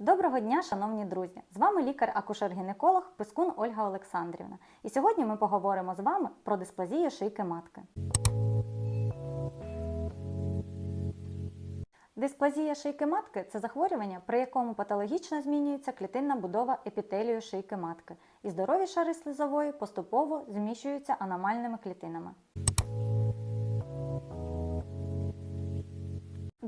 Доброго дня, шановні друзі! З вами лікар-акушер-гінеколог Пискун Ольга Олександрівна. І сьогодні ми поговоримо з вами про дисплазію шийки матки. Дисплазія шийки матки це захворювання, при якому патологічно змінюється клітинна будова епітелію шийки матки, і здорові шари слизової поступово зміщуються аномальними клітинами.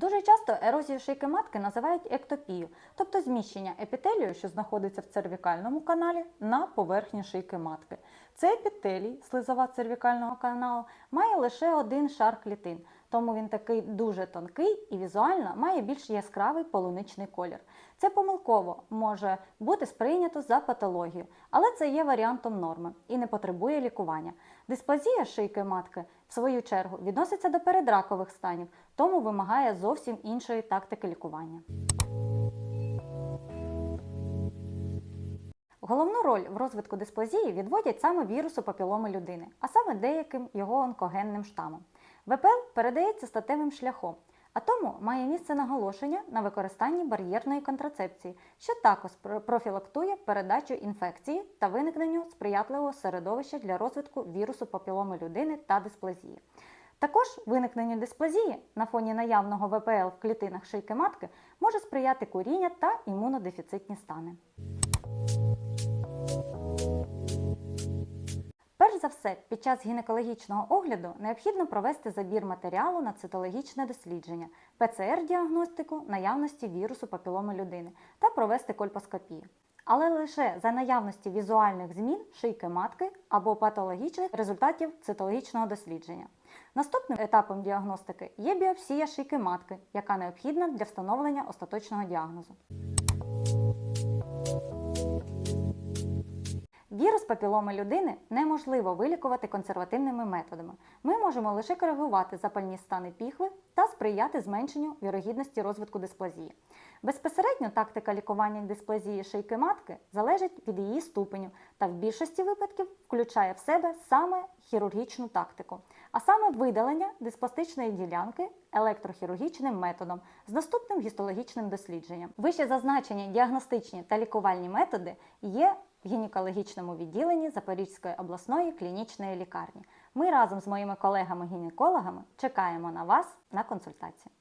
Дуже часто ерозію шийки матки називають ектопію, тобто зміщення епітелію, що знаходиться в цервікальному каналі, на поверхні шийки матки. Цей епітелій, слизова цервікального каналу, має лише один шар клітин, тому він такий дуже тонкий і візуально має більш яскравий полуничний колір. Це помилково може бути сприйнято за патологію, але це є варіантом норми і не потребує лікування. Дисплазія шийки матки, в свою чергу, відноситься до передракових станів, тому вимагає зовсім іншої тактики лікування. Головну роль в розвитку дисплазії відводять саме вірусу папіломи людини, а саме деяким його онкогенним штамам. ВПЛ передається статевим шляхом, а тому має місце наголошення на використанні бар'єрної контрацепції, що також профілактує передачу інфекції та виникненню сприятливого середовища для розвитку вірусу папіломи людини та дисплазії. Також виникненню дисплазії на фоні наявного ВПЛ в клітинах шийки матки може сприяти куріння та імунодефіцитні стани. Все, під час гінекологічного огляду необхідно провести забір матеріалу на цитологічне дослідження, ПЦР-діагностику наявності вірусу папіломи людини та провести кольпоскопію. Але лише за наявності візуальних змін шийки матки або патологічних результатів цитологічного дослідження. Наступним етапом діагностики є біопсія шийки матки, яка необхідна для встановлення остаточного діагнозу. Папіломи людини неможливо вилікувати консервативними методами. Ми можемо лише коригувати запальні стани піхви та сприяти зменшенню вірогідності розвитку дисплазії. Безпосередньо тактика лікування дисплазії шийки матки залежить від її ступеню та в більшості випадків включає в себе саме хірургічну тактику, а саме видалення диспластичної ділянки електрохірургічним методом з наступним гістологічним дослідженням. Вище зазначені діагностичні та лікувальні методи є в гінекологічному відділенні Запорізької обласної клінічної лікарні. Ми разом з моїми колегами-гінекологами чекаємо на вас на консультацію.